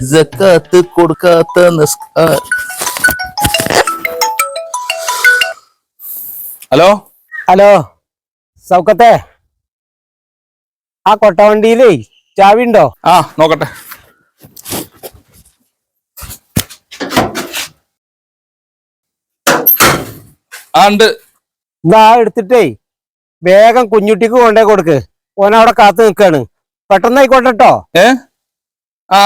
ജക്കാത്ത് കൊടുക്കാത്ത നിസ്കാ hello? Hello സൗക്കത്തെ? ആ കൊട്ടവണ്ടിയിലേ ചാവി ഉണ്ടോ ആ നോക്കട്ടെ. ആ ഉണ്ട്. ഇതാ എടുത്തിട്ടേ. വേഗം കുഞ്ഞുട്ടിക്ക് കൊണ്ടേ കൊടുക്ക്. ഓനവിടെ അവിടെ കാത്തു നിൽക്കാണ് പെട്ടെന്ന് ആയിക്കോട്ടെ ട്ടോ ഏ ആ.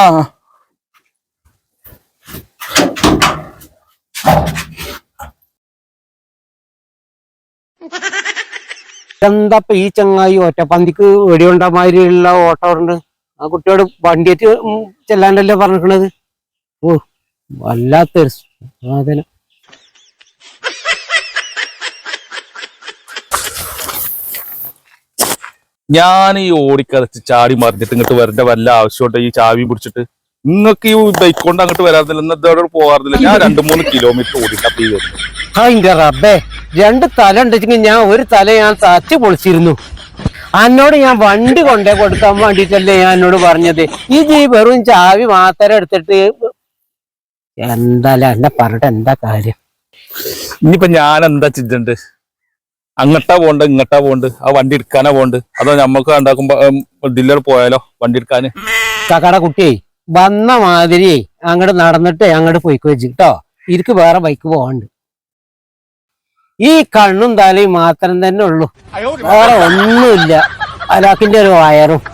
എന്താ ഈ ചങ്ങായി ഒറ്റപ്പന്തിക്ക് വെടിയുണ്ട മാതിരിയുള്ള ഓട്ടോ ഉണ്ട് ആ കുട്ടിയോട് വണ്ടിയേറ്റ് ചെല്ലാണ്ടല്ലേ പറഞ്ഞിരിക്കണത് ഓ വല്ലാത്തൊരു സാധനം. ഞാൻ ഈ ഓടിക്കറച്ച് ചാടി മറിഞ്ഞിട്ട് ഇങ്ങോട്ട് വരേണ്ട വല്ല ആവശ്യമുണ്ട് ഈ ചാവി പിടിച്ചിട്ട്? നിങ്ങൾക്ക് ഈ ബൈക്ക് കൊണ്ട് അങ്ങോട്ട് വരാറില്ല ഇന്നത്തെ പോകാറില്ല ഞാൻ രണ്ടു മൂന്ന് കിലോമീറ്റർ വരുന്നു റബ്ബേ. രണ്ട് തല ഉണ്ടെങ്കിൽ ഞാൻ ഒരു തല ഞാൻ തച്ച് പൊളിച്ചിരുന്നു. അന്നോട് ഞാൻ വണ്ടി കൊണ്ടേ കൊടുക്കാൻ വേണ്ടിട്ടല്ലേ ഞാൻ എന്നോട് പറഞ്ഞത്. ഈ ജീ വെറും ചാവി മാത്രം എടുത്തിട്ട് എന്താ എന്നെ പറഞ്ഞിട്ട് എന്താ കാര്യം? ഇനിയിപ്പോ ഞാൻ എന്താ ചിന്തണ്ട്? അങ്ങട്ടാ പോണ്ട് ഇങ്ങട്ടാ പോണ്ട് ആ വണ്ടി എടുക്കാനാ പോണ്ട് അതോ നമ്മക്ക് ഉണ്ടാക്കുമ്പോ ഡീലർ പോയാലോ വണ്ടി എടുക്കാന്? കാക്കാടെ കുട്ടിയെ വന്ന മാതിരി അങ്ങോട്ട് നടന്നിട്ട് അങ്ങോട്ട് പോയിക്കോ വെച്ച് കേട്ടോ ഇരിക്ക് വേറെ ബൈക്ക് പോവാണ്ട്. ഈ കണ്ണും തലയും മാത്രം തന്നെ ഉള്ളൂ. വേറെ ഒന്നുമില്ല. അലാക്കിന്റെ ഒരു വയറും.